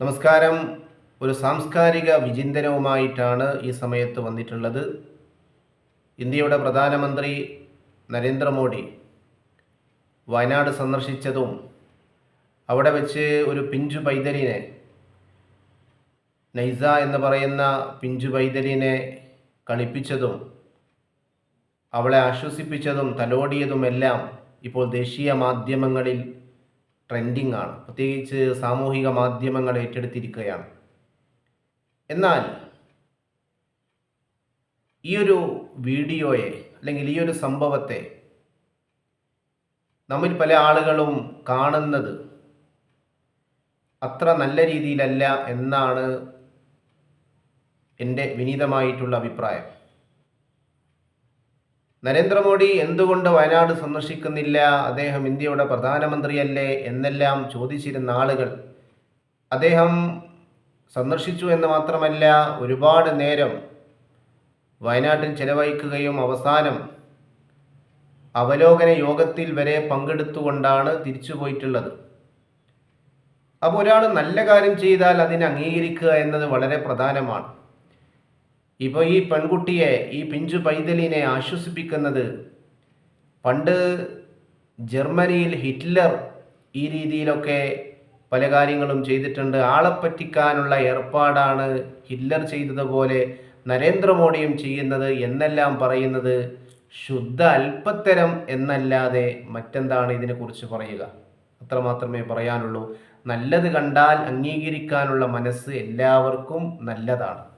നമസ്കാരം. ഒരു സാംസ്കാരിക വിചിന്തനവുമായിട്ടാണ് ഈ സമയത്ത് വന്നിട്ടുള്ളത്. ഇന്ത്യയുടെ പ്രധാനമന്ത്രി നരേന്ദ്രമോദി വയനാട് സന്ദർശിച്ചതും അവിടെ വെച്ച് ഒരു പിഞ്ചു പൈതലിനെ നൈസ എന്ന് പറയുന്ന പിഞ്ചു പൈതലിനെ കളിപ്പിച്ചതും അവളെ ആശ്വസിപ്പിച്ചതും തലോടിയതുമെല്ലാം ഇപ്പോൾ ദേശീയ മാധ്യമങ്ങളിൽ ട്രെൻഡിങ് ആണ് പ്രത്യേകിച്ച് സാമൂഹിക മാധ്യമങ്ങൾ ഏറ്റെടുത്തിരിക്കുകയാണ് എന്നാൽ ഈ ഒരു വീഡിയോയെ അല്ലെങ്കിൽ ഈ ഒരു സംഭവത്തെ നമ്മിൽ പല ആളുകളും കാണുന്നത് അത്ര നല്ല രീതിയിലല്ല എന്നാണ് എന്റെ വിനീതമായിട്ടുള്ള അഭിപ്രായം. നരേന്ദ്രമോദി എന്തുകൊണ്ട് വയനാട് സന്ദർശിക്കുന്നില്ല? അദ്ദേഹം ഇന്ത്യയുടെ പ്രധാനമന്ത്രിയല്ലേ എന്നെല്ലാം ചോദിച്ചിരുന്ന ആളുകൾ. അദ്ദേഹം സന്ദർശിച്ചു എന്ന് മാത്രമല്ല ഒരുപാട് നേരം വയനാട്ടിൽ ചെലവഴിക്കുകയും അവസാനം അവലോകന യോഗത്തിൽ വരെ പങ്കെടുത്തുകൊണ്ടാണ് തിരിച്ചു പോയിട്ടുള്ളത്. അപ്പോൾ ഒരാൾ നല്ല കാര്യം ചെയ്താൽ അതിനെ അംഗീകരിക്കുക എന്നത് വളരെ പ്രധാനമാണ്. ഇപ്പോൾ ഈ പെൺകുട്ടിയെ ഈ പിഞ്ചു പൈതലിനെ ആശ്വസിപ്പിക്കുന്നത് പണ്ട് ജർമ്മനിയിൽ ഹിറ്റ്ലർ ഈ രീതിയിലൊക്കെ പല കാര്യങ്ങളും ചെയ്തിട്ടുണ്ട്. ആളെ പറ്റിക്കാനുള്ള ഏർപ്പാടാണ് ഹിറ്റ്ലർ ചെയ്തതുപോലെ നരേന്ദ്രമോദിയും ചെയ്യുന്നത് എന്നെല്ലാം പറയുന്നത് ശുദ്ധ അല്പത്തരം എന്നല്ലാതെ മറ്റെന്താണ് ഇതിനെക്കുറിച്ച് പറയുക? അത്രമാത്രമേ പറയാനുള്ളൂ. നല്ലത് കണ്ടാൽ അംഗീകരിക്കാനുള്ള മനസ്സ് എല്ലാവർക്കും നല്ലതാണ്.